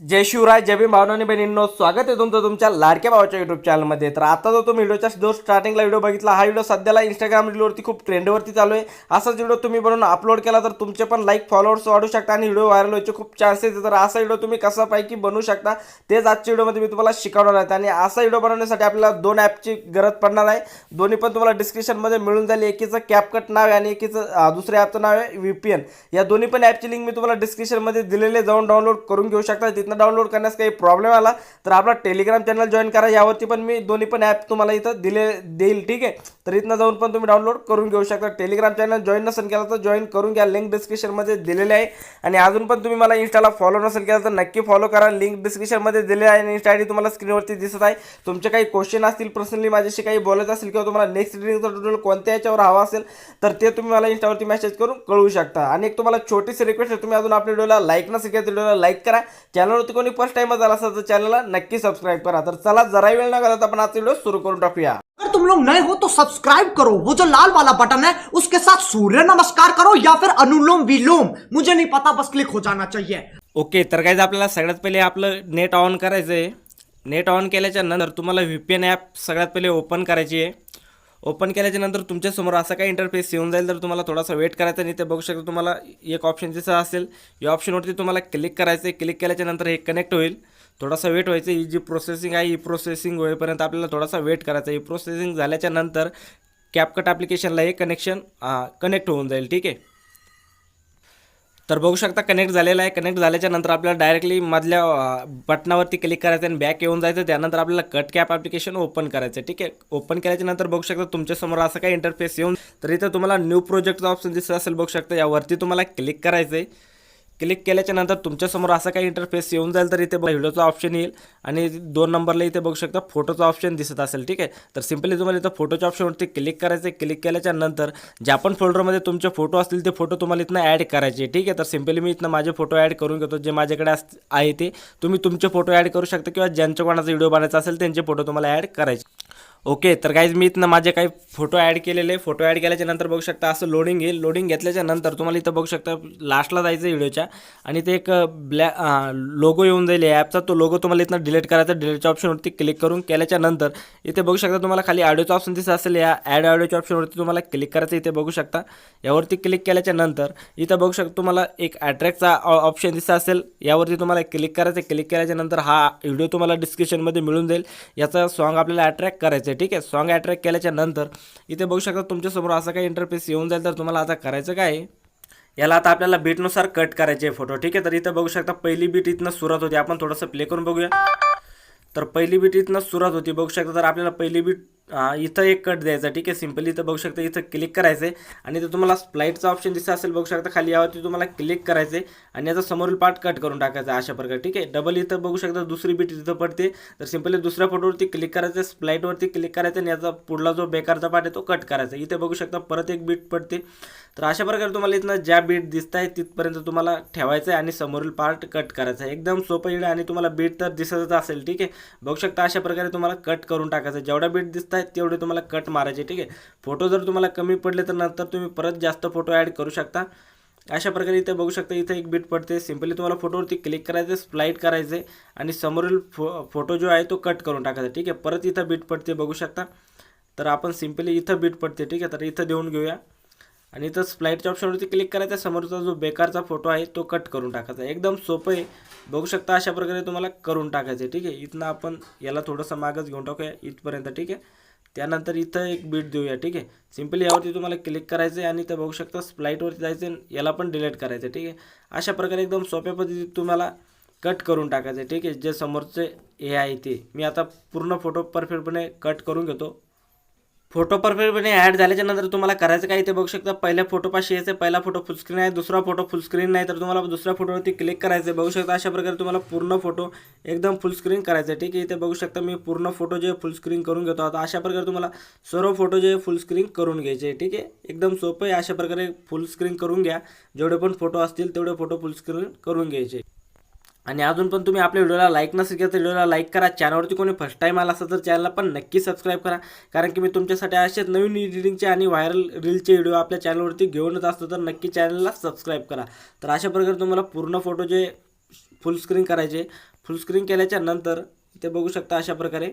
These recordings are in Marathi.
जय शिवराय जय भीम भावनानी बहिणींनो स्वागत आहे तुमचं तुमच्या लाडक्या भावाच्या युट्यूब चॅनलमध्ये तर आता जो तुम्ही व्हिडिओच्या जो स्टार्टिंगला व्हिडिओ बघितला हा व्हिडिओ सध्याला इंस्टाग्राम रीलवरती खूप ट्रेंडवरती चालू आहे. असाच व्हिडिओ तुम्ही बनवून अपलोड केला तर तुमचे पण लाईक फॉलोअर्स वाढू शकता आणि व्हिडिओ व्हायरल व्हायचे खूप चान्सेस आहे तर असा व्हिडिओ तुम्ही कसा पैकी बनवू शकता तेच आजच्या व्हिडिओमध्ये मी तुम्हाला शिकवणार आहे. आणि असा व्हिडिओ बनवण्यासाठी आपल्याला दोन ॲपची गरज पडणार आहे. दोन्ही पण तुम्हाला डिस्क्रिप्शनमध्ये मिळून जाईल. एकीचं कॅपकट नाव आहे आणि एकीचं दुसऱ्या ॲपचं नाव आहे व्ही पी एन या दोन्ही पण ॲपची लिंक मी तुम्हाला डिस्क्रिप्शनमध्ये दिलेले जाऊन डाउनलोड करून घेऊ शकता. तिथनं डाउनलोड करण्यास काही प्रॉब्लेम आला तर आपला टेलिग्राम चॅनल जॉईन करा. यावरती पण मी दोन्ही पण ॲप तुम्हाला इथं दिले देईल ठीक आहे? तर इथनं जाऊन पण तुम्ही डाउनलोड करून घेऊ शकता. टेलिग्राम चॅनल जॉईन नसेल केला तर जॉईन करून घ्या. लिंक डिस्क्रिप्शनमध्ये दिलेली आहे. आणि अजून पण तुम्ही मला इंस्टाला फॉलो नसेल केला तर नक्की फॉलो करा. लिंक डिस्क्रिप्शनमध्ये दिले आहे आणि इंस्टा आय डी तुम्हाला स्क्रीनवरती दिसत आहे. तुमचे काही क्वेश्चन असतील पर्सनली माझ्याशी काही बोलायचं असेल किंवा तुम्हाला नेक्स्ट रिडिंगचा टोटल कोणत्या याच्यावर हवा असेल तर ते तुम्ही मला इंस्टावरती मेसेज करून कळवू शकता. आणि एक तुम्हाला छोटीशी रिक्वेस्ट आहे तुम्ही अजून आपल्या व्हिडिओला लाईक नसेल केलं तर व्हिडिओला लाईक करा. चॅनलवरती कोणी फर्स्ट टाइम झाला असेल तर चॅनलला नक्की सबस्क्राईब करा. तर चला जरा वेळ न घालता आपण आजचा व्हिडिओ सुरू करून टाकूया. अगर तुम लोग नए हो तो सब्सक्राइब करो. वो जो लाल वाला बटन है उसके साथ सूर्य नमस्कार करो या फिर अनुलोम विलोम. मुझे नहीं पता बस क्लिक हो जाना चाहिए. ओके तर काय आपल्याला सगळ्यात पहिले आपलं नेट ऑन करायचं आहे नेट ऑन केल्याच्यानंतर तुम्हाला व्ही पी एन ॲप सगळ्यात पहिले ओपन करायची आहे. ओपन केल्याच्यानंतर तुमच्यासमोर असा काही इंटरफेस येऊन जाईल तर तुम्हाला थोडासा वेट करायचा आणि ते बघू शकता तुम्हाला एक ऑप्शन जसं असेल. या ऑप्शनवरती तुम्हाला क्लिक करायचं आहे. क्लिक केल्याच्यानंतर हे कनेक्ट होईल. थोडासा वेट व्हायचं ही जी प्रोसेसिंग आहे. ही प्रोसेसिंग e होईपर्यंत आपल्याला थोडासा वेट करायचा आहे. E ही प्रोसेसिंग झाल्याच्यानंतर कॅपकट ॲप्लिकेशनला हे कनेक्शन कनेक्ट होऊन जाईल. ठीक आहे? तर बघू शकता कनेक्ट झालेला आहे. कनेक्ट झाल्याच्यानंतर आपल्याला डायरेक्टली मधल्या बटनावरती क्लिक करायचं आणि बॅक येऊन जायचं. त्यानंतर आपल्याला कट कॅप ॲप्लिकेशन ओपन करायचं आहे. ठीक आहे? ओपन केल्याच्यानंतर बघू शकता तुमच्यासमोर असं काही इंटरफेस येऊन तर इथं तुम्हाला न्यू प्रोजेक्टचा ऑप्शन दिसत असेल बघू शकता. यावरती तुम्हाला क्लिक करायचं आहे क्लिक केल्याच्यानंतर तुमच्यासमोर असा काही इंटरफेस येऊन जाईल तर इथे व्हिडिओचा ऑप्शन येईल. आणि दोन नंबरला इथे बघू शकता फोटोचा ऑप्शन दिसत असेल ठीक आहे? तर सिम्पली तुम्हाला इथं फोटोच्या ऑप्शनवरती क्लिक करायचं आहे क्लिक केल्याच्यानंतर ज्या पण फोल्डरमध्ये तुमचे फोटो असतील ते फोटो तुम्हाला इथनं ॲड करायचे ठीक आहे? तर सिम्पली मी इथनं माझे फोटो ॲड करून घेतो जे माझ्याकडे अस आहे ते. तुम्ही तुमचे फोटो ॲड करू शकता किंवा ज्यांच्या कोणाचा व्हिडिओ बनायचा असेल त्यांचे फोटो तुम्हाला ॲड करायचे. ओके तर काहीच मी इथनं माझे काही फोटो ॲड केलेले. फोटो ॲड केल्याच्यानंतर बघू शकता असं लोडिंग येईल. लोडिंग घेतल्याच्या नंतर तुम्हाला इथं बघू शकता लास्टला जायचं व्हिडिओच्या. आणि ते एक ब्लॅ लोगो येऊन जाईल. या ॲपचा तो लोगो तुम्हाला इथनं डिलीट करायचा. डिलीटच्या ऑप्शनवरती क्लिक करून केल्याच्यानंतर इथे बघू शकता तुम्हाला खाली ऑडिओचा ऑप्शन दिसत असेल. या ॲड ऑडिओच्या ऑप्शनवरती तुम्हाला क्लिक करायचं इथे बघू शकता. यावरती क्लिक केल्याच्यानंतर इथं बघू शकता तुम्हाला एक ॲट्रॅक्टचा ऑप्शन दिसत असेल. यावरती तुम्हाला क्लिक करायचं. क्लिक केल्याच्यानंतर हा व्हिडिओ तुम्हाला डिस्क्रिप्शनमध्ये मिळून जाईल. याचा सॉन्ग आपल्याला अट्रॅक्ट करायचं आहे. ठीक आहे? सॉन्ग अट्रॅक्ट केल्याच्यानंतर इथे बघू शकता तुमच्यासमोर असा काही इंटरफेस येऊन जाईल. तर तुम्हाला आता करायचं काय याला आता आपल्याला बीटनुसार कट करायचे आहे फोटो ठीक आहे? तर इथं बघू शकता पहिली बीट इथनं सुरुवात होती. आपण थोडंसं प्ले करून बघूया. तर पहिली बीट इथनं सुरुवात होती. बघू शकता तर आपल्याला पहिली बीट इथं एक कट द्यायचा. ठीक आहे? सिम्पली इथं बघू शकता इथं क्लिक करायचं आहे आणि इथं तुम्हाला स्प्लाईटचा ऑप्शन दिसत असेल बघू शकता खाली यावरती तुम्हाला क्लिक करायचं आहे आणि याचा समोरील पार्ट कट करून टाकायचा अशा प्रकारे. ठीक आहे? डबल इथं बघू शकता दुसरी बीट इथं पडते. तर सिम्पली दुसऱ्या फोटोवरती क्लिक करायचं स्प्लाईटवरती क्लिक करायचं आणि याचा पुढला जो बेकारचा पार्ट आहे तो कट करायचा. इथे बघू शकता परत एक बीट पडते. तर अशा प्रकारे तुम्हाला इथनं ज्या बीट दिसत आहे तिथपर्यंत तुम्हाला ठेवायचं आहे आणि समोरील पार्ट कट करायचा. आहे एकदम सोपं येणं आणि तुम्हाला बीट तर दिसतच असेल. ठीक आहे? बघू शकता अशा प्रकारे तुम्हाला कट करून टाकायचं. आहे. बीट दिसत आहेत तेवढे तुम्हाला कट मारायचे ठीक आहे? फोटो जर तुम्हाला कमी पडले तर नंतर तुम्ही परत जास्त फोटो ॲड करू शकता. अशा प्रकारे इथे बघू शकता इथे एक बीट पडते. सिम्पली तुम्हाला फोटोवरती क्लिक करायचं स्प्लाईट करायचे आणि समोरील फो फोटो जो आहे तो कट करून टाकायचा ठीक आहे? परत इथं बीट पडते बघू शकता. तर आपण सिम्पली इथं बीट पडते ठीक आहे? तर इथं देऊन घेऊया. आणि इथं स्प्लाईटच्या ऑप्शनवरती क्लिक करायचा समोरचा जो बेकारचा फोटो आहे तो कट करून टाकायचा. एकदम सोपं आहे. बघू शकता अशा प्रकारे तुम्हाला करून टाकायचं आहे ठीक आहे? इथनं आपण याला थोडंसं मागच घेऊन टाकूया इथपर्यंत ठीक आहे? त्यानंतर इथं एक बीट देऊया ठीक आहे? सिम्पली यावरती तुम्हाला क्लिक करायचं आहे आणि इथं बघू शकता स्प्लाईटवरती जायचं आहे याला पण डिलीट करायचं आहे ठीक आहे? अशा प्रकारे एकदम सोप्या पद्धतीत तुम्हाला कट करून टाकायचं आहे ठीक आहे? जे समोरचे हे आहे ते. मी आता पूर्ण फोटो परफेक्टपणे कट करून घेतो. फोटो परफेक्टपणे ॲड झाल्याच्यानंतर तुम्हाला करायचं काय ते बघू शकता. पहिल्या फोटोपाशी यायचं पहिला फोटो फुलस्क्रीन आहे. दुसरा फोटो फुलस्क्रीन नाही तर तुम्हाला दुसऱ्या फोटोवरती क्लिक करायचं आहे बघू शकता अशा प्रकारे तुम्हाला पूर्ण फोटो एकदम फुलस्क्रीन करायचं आहे ठीक आहे इथे बघू शकता मी पूर्ण फोटो जे फुलस्क्रीन करून घेतो. आता अशा प्रकारे तुम्हाला सर्व फोटो जे फुलस्क्रीन करून घ्यायचे आहे. ठीक आहे एकदम सोपं आहे. अशा प्रकारे फुलस्क्रीन करून घ्या. जेवढे पण फोटो असतील तेवढे फोटो फुलस्क्रीन करून घ्यायचे आणि अजून पण तुम्ही आपल्या व्हिडिओला लाईक नसेल केलं तर व्हिडिओला लाईक करा. चॅनलवरती कोणी फर्स्ट टाईम आला असेल तर चॅनलला पण नक्की सबस्क्राईब करा. कारण की मी तुमच्यासाठी असेच नवीन एडिटिंगचे आणि व्हायरल रीलचे व्हिडिओ आपल्या चॅनलवरती घेऊनच असतो तर नक्की चॅनलला सबस्क्राईब करा. तर अशा प्रकारे तुम्हाला पूर्ण फोटो जे फुल स्क्रीन करायचे फुल स्क्रीन केल्याच्यानंतर ते बघू शकता अशा प्रकारे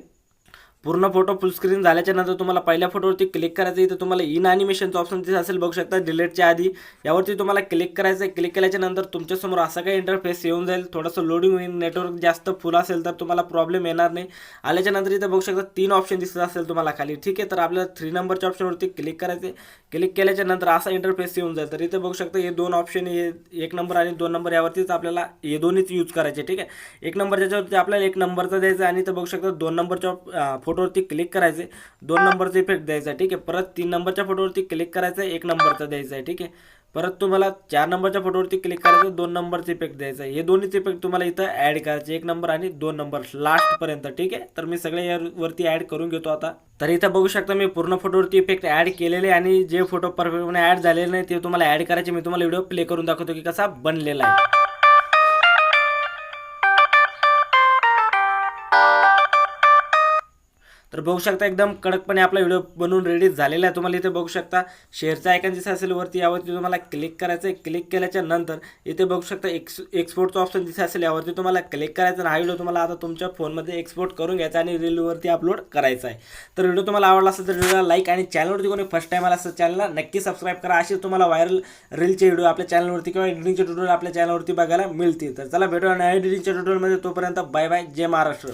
पूर्ण फोटो फुल स्क्रीन झाल्याच्यानंतर तुम्हाला पहिल्या फोटोवरती क्लिक करायचं इथं तुम्हाला इन अॅनिमेशनचं ऑप्शन तिथे असेल बघू शकता डिलेटच्या आधी. यावरती तुम्हाला क्लिक करायचं आहे क्लिक केल्याच्यानंतर तुमच्यासमोर असा काही इंटरफेस येऊन जाईल. थोडंसं लोडिंग होईल नेटवर्क जास्त फुल असेल तर तुम्हाला प्रॉब्लेम येणार नाही. आल्याच्यानंतर इथं बघू शकता तीन ऑप्शन दिसत असेल तुम्हाला खाली. ठीक आहे तर आपल्याला थ्री नंबरच्या ऑप्शनवरती क्लिक करायचे क्लिक केल्याच्यानंतर असा इंटरफेस येऊन जाईल. तर इथे बघू शकता हे दोन ऑप्शन हे एक नंबर आणि दोन नंबर यावरतीच आपल्याला हे दोन्हीच यूज करायचे. ठीक आहे? एक नंबर ज्याच्यावरती आपल्याला एक नंबरचा द्यायचा आणि इथं बघू शकता दोन नंबरच्या फोटोवरती क्लिक करायचे दोन नंबरचा इफेक्ट द्यायचा आहे ठीक आहे. परत तीन नंबरच्या फोटोवरती क्लिक करायचं आहे एक नंबरचा द्यायचा आहे ठीक आहे. परत तुम्हाला चार नंबरच्या फोटोवरती क्लिक करायचं दोन नंबरचा इफेक्ट द्यायचा आहे हे दोन्हीच इफेक्ट तुम्हाला इथं ॲड करायचे एक नंबर आणि दोन नंबर लास्टपर्यंत ठीक आहे. तर मी सगळे यावरती ॲड करून घेतो आता. तर इथं बघू शकता मी पूर्ण फोटोवरती इफेक्ट ॲड केलेले आणि जे फोटो परफेक्टपणे ॲड झालेले नाही ते तुम्हाला ॲड करायचे मी तुम्हाला व्हिडिओ प्ले करून दाखवतो की कसा बनलेला आहे. तर बघू शकता एकदम कडकपणे आपला व्हिडिओ बनवून रेडी झालेला आहे. तुम्हाला इथे बघू शकता शेअरचा आयकन दिसत असेल वरती यावरती तुम्हाला क्लिक करायचं आहे. क्लिक केल्याच्यानंतर इथे बघू शकता एक्स एक्सपोर्टचं ऑप्शन दिसत असेल यावरती तुम्हाला क्लिक करायचं आणि हा व्हिडिओ तुम्हाला आता तुमच्या फोनमध्ये एक्सपोर्ट करून घ्यायचा आणि रीलवरती अपलोड करायचा आहे. तर व्हिडिओ तुम्हाला आवडला असेल तर व्हिडिओला लाईक आणि चॅनलवरती कोणी फर्स्ट टाईम आला असेल चॅनलला नक्की सबस्क्राईब करा. असे तुम्हाला व्हायरल रीलचे व्हिडिओ आपल्या चॅनलवरती किंवा एडिटिंगचे ट्युटोरियल आपल्या चॅनलवरती बघायला मिळतील. तर चला भेटू आणि एडिटिंगच्या ट्युटोरियलमध्ये तोपर्यंत बाय बाय जय महाराष्ट्र.